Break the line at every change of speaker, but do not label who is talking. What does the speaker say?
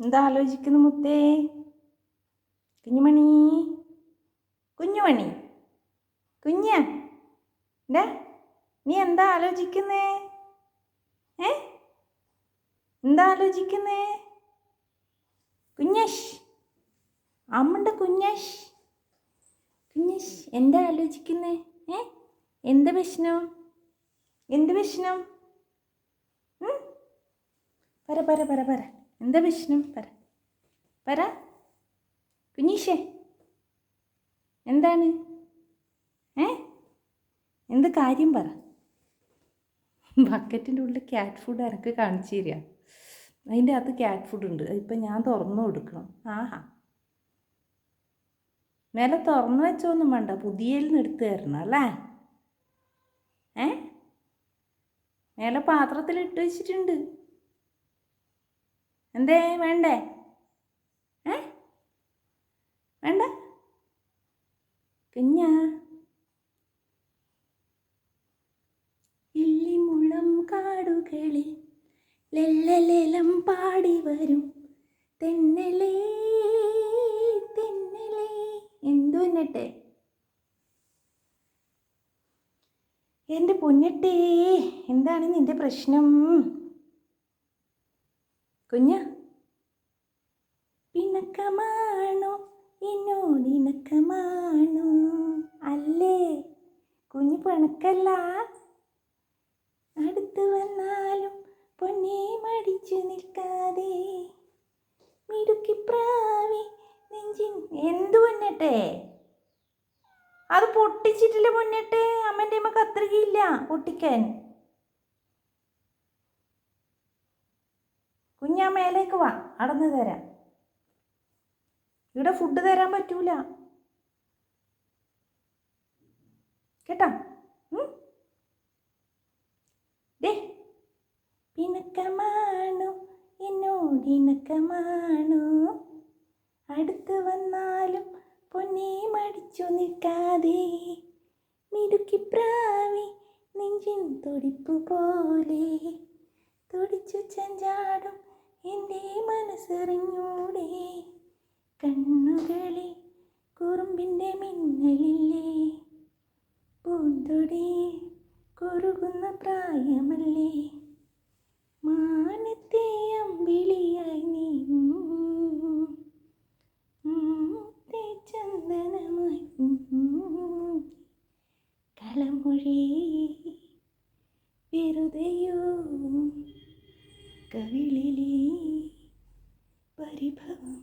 എന്താ ആലോചിക്കുന്നു മുത്തേ? കുഞ്ഞുമണി? കുഞ്ഞുമണി? കുഞ്ഞ ഡാ നീ എന്താ ആലോചിക്കുന്നേ? ഏ? എന്താ ആലോചിക്കുന്നേ? കുഞ്ഞേഷ് അമ്മണ്ട കുഞ്ഞേഷ്. കുഞ്ഞേഷ് എന്താ ആലോചിക്കുന്നേ? ഏ? എന്ത് പ്രശ്നം എന്ത് പ്രശ്നം പറ പറ പറ പറ. എന്താ പ്രശ്നം? പറ. പറ. കുഞ്ഞീഷേ. എന്താണ്? ഏ? എന്ത് കാര്യം പറ. ബക്കറ്റിന്റെ ഉള്ളിൽ ക്യാറ്റ് ഫുഡ് എനക്ക് കാണിച്ചു തരിക. അതിന്റെ അകത്ത് ക്യാറ്റ് ഫുഡ് ഉണ്ട്. അതിപ്പോൾ ഞാൻ തുറന്നു കൊടുക്കണം. ആഹാ. മേലെ തുറന്നു വെച്ചൊന്നും വേണ്ട. പുതിയയിൽ എടുത്ത് തരണം അല്ലേ? ഏ? മേലെ പാത്രത്തിൽ ഇട്ട് വെച്ചിട്ടുണ്ട്. എന്തേ വേണ്ടേ? ഏ? വേണ്ട? കുഞ്ഞാ. ഇല്ലിമുളം കാടുകളിൽ ലെല്ലലേലം പാടി വരും. തെന്നലേ തെന്നലേ. എന്തു എന്നിട്ടെ എന്റെ പൊന്നിട്ടേ എന്താണ് നിന്റെ പ്രശ്നം? കുഞ്ഞ. പിണക്കമാണോ എന്നോട് ഇണക്കമാണോ? അല്ലേ? കുഞ്ഞ് പിണക്കല്ല. അടുത്തു വന്നാലും പൊന്നെ മടിച്ചു നിൽക്കാതെ. മിടുക്കി പ്രാവി നെഞ്ചിൻ എന്തു പൊന്നട്ടെ? അത് പൊട്ടിച്ചിട്ടില്ല പൊന്നട്ടെ. അമ്മന്റെ അമ്മ കത്രികയില്ല പൊട്ടിക്കാൻ. കുഞ്ഞാ മേലേക്ക് വാ അടന്ന് തരാം. ഇവിടെ ഫുഡ് തരാൻ പറ്റൂല. കേട്ടാ? ദേ പിണക്കമാണോ എന്നോട് ഇണക്കമാണു. അടുത്ത് വന്നാലും പൊന്നെ മടിച്ചു നിൽക്കാതെ. മിടുക്കി പ്രാവി നെഞ്ചിൻ തുടിപ്പ് പോലെ തുടിച്ചു ചഞ്ചാടും എന്റെ മനസ്സറിഞ്ഞൂടെ. കണ്ണുകളിൽ കുറുമ്പിന്റെ മിന്നലില്ലേ? പൂന്തൊടി കുറുകുന്ന പ്രായമല്ലേ? മാനത്തെ അമ്പിളിയായി നീ ഉം, ഉം, തേ ചന്ദനമായി കളമൊഴി വെറുതെയോ? കവിളിലേ പരിഭവം